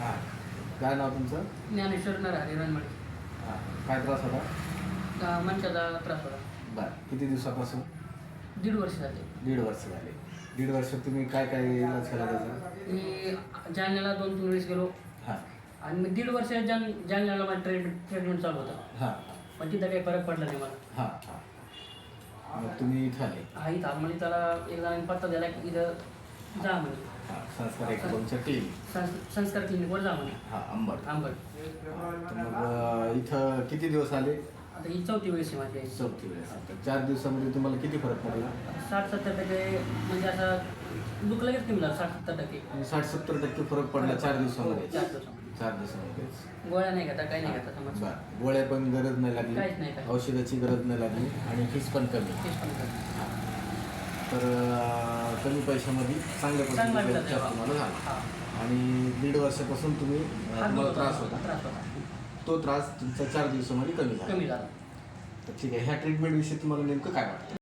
हां. काय नाव तुमचं? ज्ञानेश्वर नरहरी रणमळे हां. काय त्रास होता? मनशाचा त्रास होता. बरं. किती दिवसापासून? दीड वर्ष झाले. दीड वर्ष झाले. दीड वर्ष तुम्ही काय काय इलाज केला त्याचा? मी जालन्याला दोन तीन वेळेस गेलो. हां. आणि मी दीड वर्ष जाल जालन्याला माझं ट्रीटमेंट ट्रीटमेंट चालू होतं. हां. पण तिथं काही फरक पडला नाही मला. हां हां. मग तुम्ही इथं आले. हा इथं म्हणजे त्याला एकदा पत्ता दिला की इथं जा म्हणे हां संस्कार एक दोनच्या टीम संस- संस्कार क्लिनिकवर जा म्हणे हां अंबड. तर मग अं, इथं किती दिवस आले? आता ही चौथी वेळेस आहे. माझी आई चौथी वेळेस तर चार दिवसामध्ये तुम्हाला किती फरक पडला? साठ सत्तर टक्के म्हणजे असं दुःख लगेच कमी झालं साठ सत्तर टक्के. साठ सत्तर टक्के फरक पडला चार दिवसामध्ये? चार दिवसामध्ये. चार दिवसामध्येच. गोळ्या नाही घेता काही नाही घेता समज बरं. गोळ्या पण गरज नाही काहीच नाही, लागली काहीच. औषधाची गरज नाही लागली आणि फीस पण कमी. तेच पण करतो. तर अं, कमी पैशामध्ये चांगल्या चांगला पद्धतीचा उपचार तुम्हाला. झाला. हा. आणि दीड वर्षापासून तुम्ही अं, तुम्हाला त्रास होता. त्रास होता. तो त्रास तुमचा चार दिवसामध्ये कमी झाला. कमी झाला. तर ठीक आहे ह्या ट्रीटमेंट विषयी तुम्हाला नेमकं काय वाटतं?